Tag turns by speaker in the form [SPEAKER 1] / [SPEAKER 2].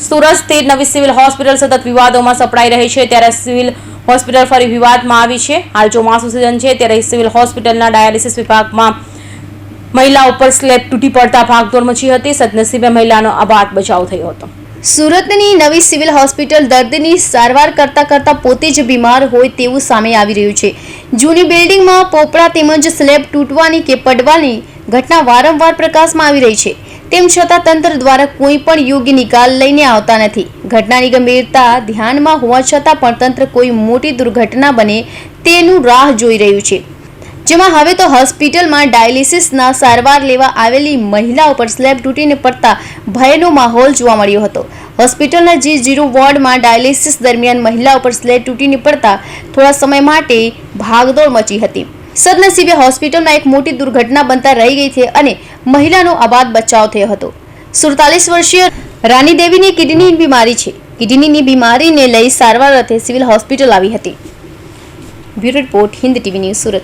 [SPEAKER 1] સુરત સ્થિત નવી civil hospital સતત વિવાદોમાં સપડાઈ રહી છે. ત્યારે સિવિલ હોસ્પિટલ ફરી વિવાદમાં આવી છે. હાલ ચોમાસું સિઝન છે, ત્યારે સિવિલ હોસ્પિટલના ડાયાલિસિસ વિભાગમાં મહિલા ઉપર સ્લેબ તૂટી પડતા ભાગદોડ મચી હતી. સદનસીબે મહિલાનો આબાદ બચાવ થયો હતો.
[SPEAKER 2] સુરતની નવી સિવિલ હોસ્પિટલ દર્દીની સારવાર કરતા કરતા પોતે જ બીમાર હોય તેવું સામે આવી રહ્યું છે. જૂની બિલ્ડિંગમાં પોપડા તેમજ સ્લેબ તૂટવાની કે પડવાની ઘટના વારંવાર પ્રકાશમાં આવી રહી છે. તેમ છતાં તંત્ર દ્વારા કોઈ પણ યોગ્ય નિકાલ લઈને આવતા નથી. ઘટનાની ગંભીરતા ધ્યાનમાં હોવા છતાં પણ તંત્ર કોઈ મોટી દુર્ઘટના બને તેનું રાહ જોઈ રહ્યું છે. જેમાં હવે તો હોસ્પિટલમાં ડાયાલિસિસના સારવાર લેવા આવેલી મહિલા ઉપર સ્લેબ તૂટીને પડતા ભયનો માહોલ જોવા મળ્યો હતો. હોસ્પિટલના જી જીરો વોર્ડમાં ડાયાલિસિસ દરમિયાન મહિલા ઉપર સ્લેબ તૂટીને પડતા થોડા સમય માટે ભાગદોડ મચી હતી. સદનસીબે હોસ્પિટલમાં એક મોટી દુર્ઘટના બનતા રહી ગઈ છે અને મહિલાનો આબાદ બચાવ થયો હતો. સુડતાલીસ વર્ષીય રાની દેવીની કિડની બીમારી છે. કિડનીની બીમારીને લઈ સારવાર અર્થે સિવિલ હોસ્પિટલ આવી હતી. Bureau report Hind TV news Surat.